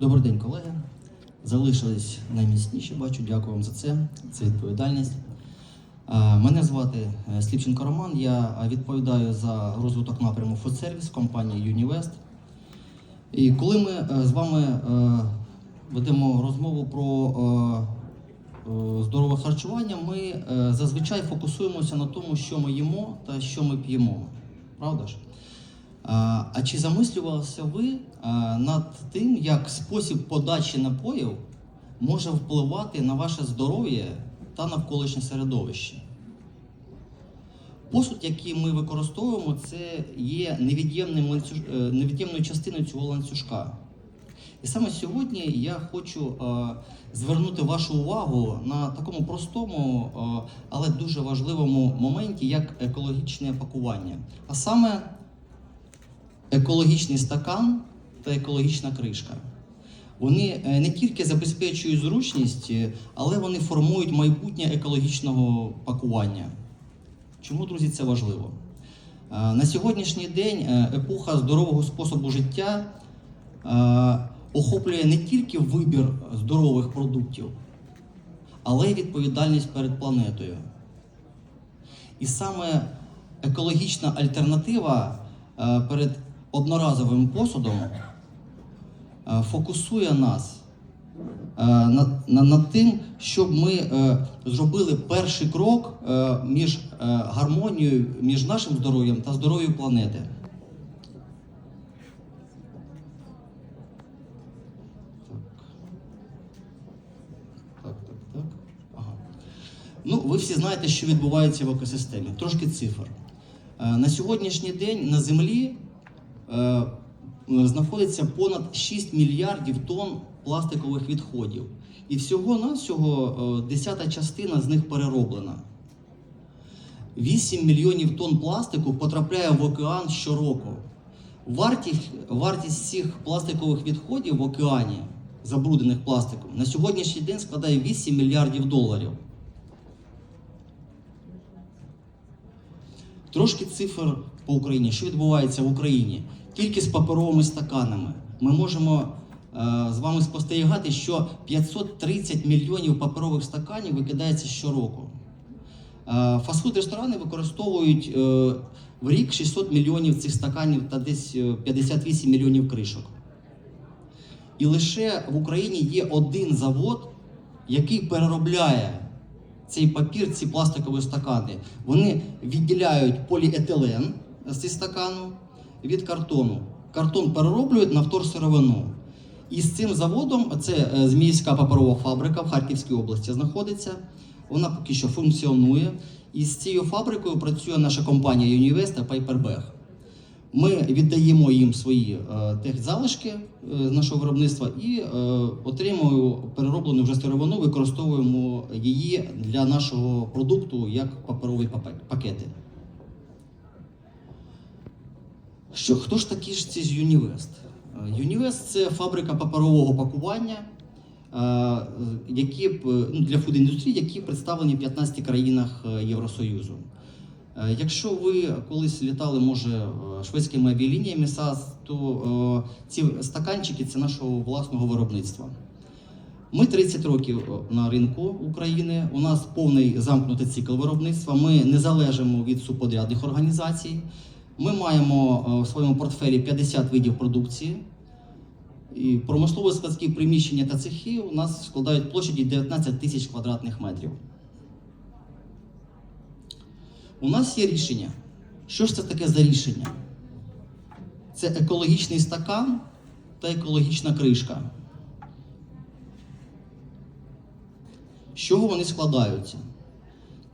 Добрий день, колеги. Залишились найміцніші, бачу. Дякую вам за це. Це відповідальність. Е, Мене звати е, Сліпченко Роман. Я е, відповідаю за розвиток напряму фудсервіс компанії Юнівест. І коли ми з вами ведемо розмову про здорове харчування, ми зазвичай фокусуємося на тому, що ми їмо та що ми п'ємо. Правда ж? А чи замислювалися ви над тим, як спосіб подачі напоїв може впливати на ваше здоров'я та навколишнє середовище? Посуд, який ми використовуємо, це є е, невід'ємною частиною цього ланцюжка. І саме сьогодні я хочу звернути вашу увагу на такому простому, але дуже важливому моменті, як екологічне пакування. А саме екологічний стакан та екологічна кришка. Вони е, не тільки забезпечують зручність, е, але вони формують майбутнє екологічного пакування. Чому, друзі, це важливо? Е, На сьогоднішній день епоха здорового способу життя охоплює не тільки вибір здорових продуктів, але й відповідальність перед планетою. І саме екологічна альтернатива перед одноразовим посудом е, фокусує нас е, над, на- над тим, щоб ми е, зробили перший крок е, між е, гармонією між нашим здоров'ям та здоров'ям планети. Ну, ви всі знаєте, що відбувається в екосистемі. Трошки цифр. Е, На сьогоднішній день на Землі е, знаходиться понад 6 мільярдів тонн пластикових відходів. І всього-навсього е, десята частина з них перероблена. 8 мільйонів тонн пластику потрапляє в океан щороку. Вартість, вартість цих пластикових відходів в океані, забруднених пластиком, на сьогоднішній день складає 8 мільярдів доларів. Трошки цифр по Україні. Що відбувається в Україні? Тільки з паперовими стаканами. Ми можемо е, з вами спостерігати, що 530 мільйонів паперових стаканів викидається щороку. Е, Фастфуд-ресторани використовують е, в рік 600 мільйонів цих стаканів та десь е, 58 мільйонів кришок. І лише в Україні є один завод, який переробляє цей папір, ці пластикові стакани. Вони відділяють поліетилен з цього стакану від картону. Картон перероблюють на вторсировину. І з цим заводом, це е, Зміївська паперова фабрика в Харківській області знаходиться. Вона поки що функціонує. І з цією фабрикою працює наша компанія Юнівест та Paperback. Ми віддаємо їм свої е, техзалишки е, з нашого виробництва і е, отримуємо перероблену вже сировину, використовуємо її для нашого продукту як паперові пакети. Що, хто ж такі ж ці з Юнівест? Е, Юнівест це фабрика паперового пакування, е, які е, ну, для фудіндустрії, які представлені в 15 країнах е, Євросоюзу. Е, Якщо ви колись літали, може, е, шведськими авіалініями САС, то е, ці стаканчики це нашого власного виробництва. Ми 30 років на ринку України. У нас повний замкнутий цикл виробництва. Ми не залежимо від субподрядних організацій. Ми маємо в своєму портфелі 50 видів продукції. І промислово-складські приміщення та цехи у нас складають площаді 19 тисяч квадратних метрів. У нас є рішення. Що ж це таке за рішення? Це екологічний стакан та екологічна кришка. З чого вони складаються?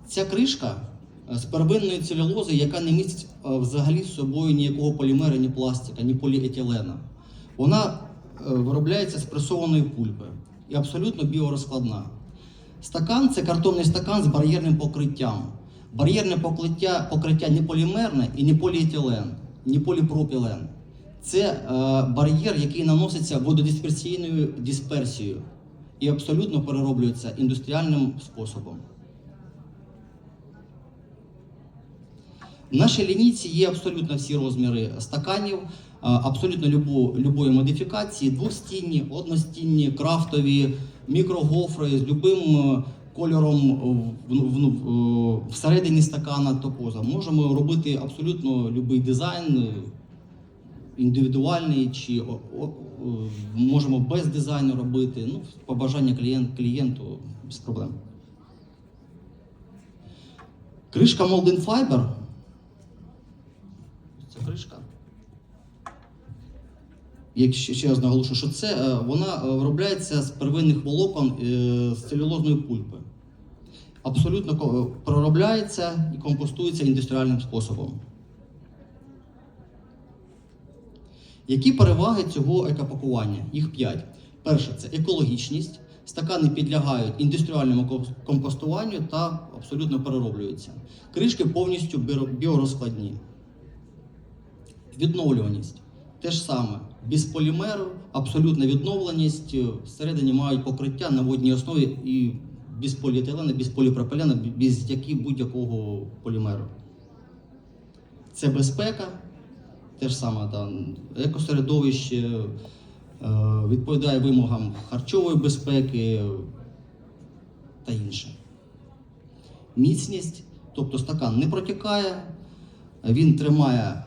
Ця кришка е, з первинної целюлози, яка не містить е, взагалі з собою ніякого полімера, ні пластика, ні поліетилена. Вона е, виробляється з пресованої пульпи і абсолютно біорозкладна. Стакан це картонний стакан з бар'єрним покриттям. Бар'єрне покриття, покриття не полімерне і не поліетилен, не поліпропілен. Це е, бар'єр, який наноситься вододисперсійною дисперсією і абсолютно перероблюється індустріальним способом. В нашій лінійці є абсолютно всі розміри стаканів. абсолютно любу, любої модифікації, двостінні, одностінні, крафтові, мікрогофри з любим е, кольором в, в, в, всередині стакана та поза. Можемо робити абсолютно будь-який дизайн, е, індивідуальний, чи о, о, о, можемо без дизайну робити. Ну, по бажанню клієнт, клієнту без проблем. Кришка Molden Fiber. Це кришка. Якщо ще раз наголошу, що це е, вона е, виробляється з первинних волокон е, з целюлозної пульпи. Абсолютно проробляється і компостується індустріальним способом. Які переваги цього екопакування? Їх п'ять. Перше це екологічність. Стакани підлягають індустріальному компостуванню та абсолютно перероблюються. Кришки повністю біорозкладні. Відновлюваність. Те ж саме, без полімеру, абсолютна відновленість. е, Всередині мають покриття на водній основі і без поліетилена, без поліпропилена, без які будь-якого полімеру. Це безпека, те ж саме, да, екосередовище, е, відповідає вимогам харчової безпеки та інше. Міцність, тобто стакан не протікає, він тримає е,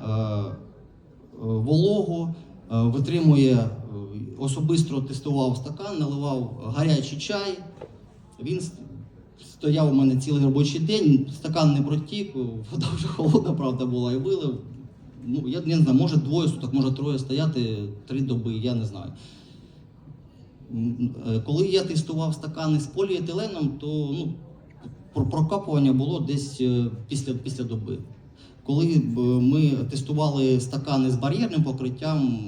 вологу, е, витримує, особисто тестував стакан, наливав гарячий чай. Він стояв у мене цілий робочий день, стакан не протік, вода вже холодна, правда, була і вилив. Ну, я не знаю, може двоє суток, може троє стояти, три доби, я не знаю. Е, Коли я тестував стакани з поліетиленом, то ну, прокапування було десь е, після, після доби. Коли ми тестували стакани з бар'єрним покриттям,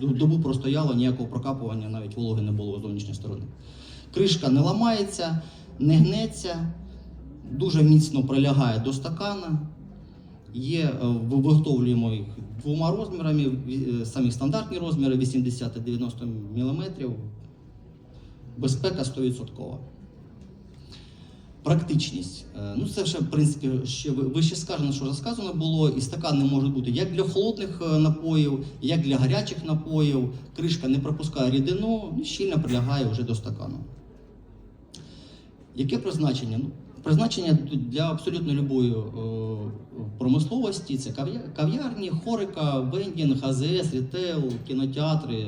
добу простояло, ніякого прокапування, навіть вологи не було з зовнішньої сторони. Кришка не ламається, не гнеться, дуже міцно прилягає до стакана. Є е, виготовлюємо їх двома розмірами, е, самі стандартні розміри 80-90 мм. Безпека 100%. Практичність. Е, Ну, це вже, в принципі, ще ви- вище сказано, що розказано було. І стакани можуть бути як для холодних напоїв, як для гарячих напоїв. Кришка не пропускає рідину, і щільно прилягає вже до стакану. Яке призначення? Ну, призначення для абсолютно любої е, промисловості це кав'ярні, хорика, вендінг, АЗС, рітейл, кінотеатри,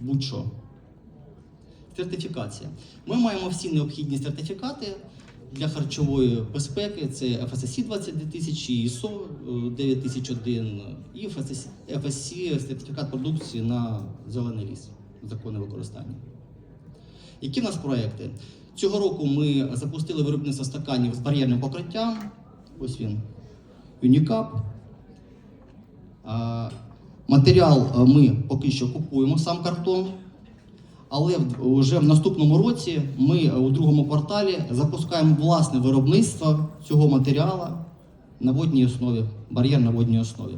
будь-що. Сертифікація. Ми маємо всі необхідні сертифікати для харчової безпеки. Це FSSC 22000, ISO е, 9001 і FSC, FSC сертифікат продукції на зелений ліс, законне використання. Які в нас проекти? Цього року ми запустили виробництво стаканів з бар'єрним покриттям. Ось він. Унікап. Матеріал е, ми поки що купуємо сам картон. Але вже в наступному році ми е, у другому кварталі запускаємо власне виробництво цього матеріалу на водній основі, бар'єр на водній основі.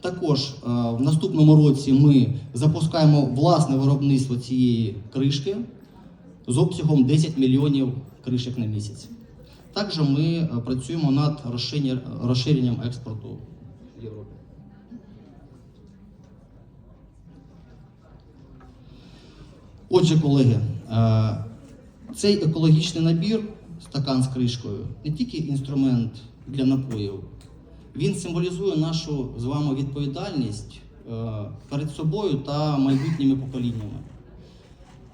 Також е, в наступному році ми запускаємо власне виробництво цієї кришки з обсягом 10 мільйонів кришок на місяць. Також ми е, працюємо над розширення- розширенням експорту в Європі. Отже, колеги, е, цей екологічний набір, стакан з кришкою, не тільки інструмент для напоїв, він символізує нашу з вами відповідальність е, перед собою та майбутніми поколіннями.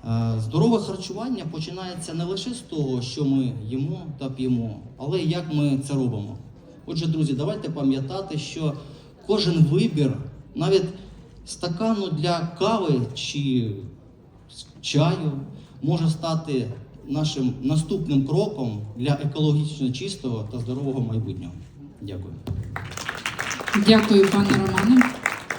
Е, Здорове харчування починається не лише з того, що ми їмо та п'ємо, але й як ми це робимо. Отже, друзі, давайте пам'ятати, що кожен вибір, навіть стакану для кави чи чаю, може стати нашим наступним кроком для екологічно чистого та здорового майбутнього. Дякую. Дякую, пане Романе.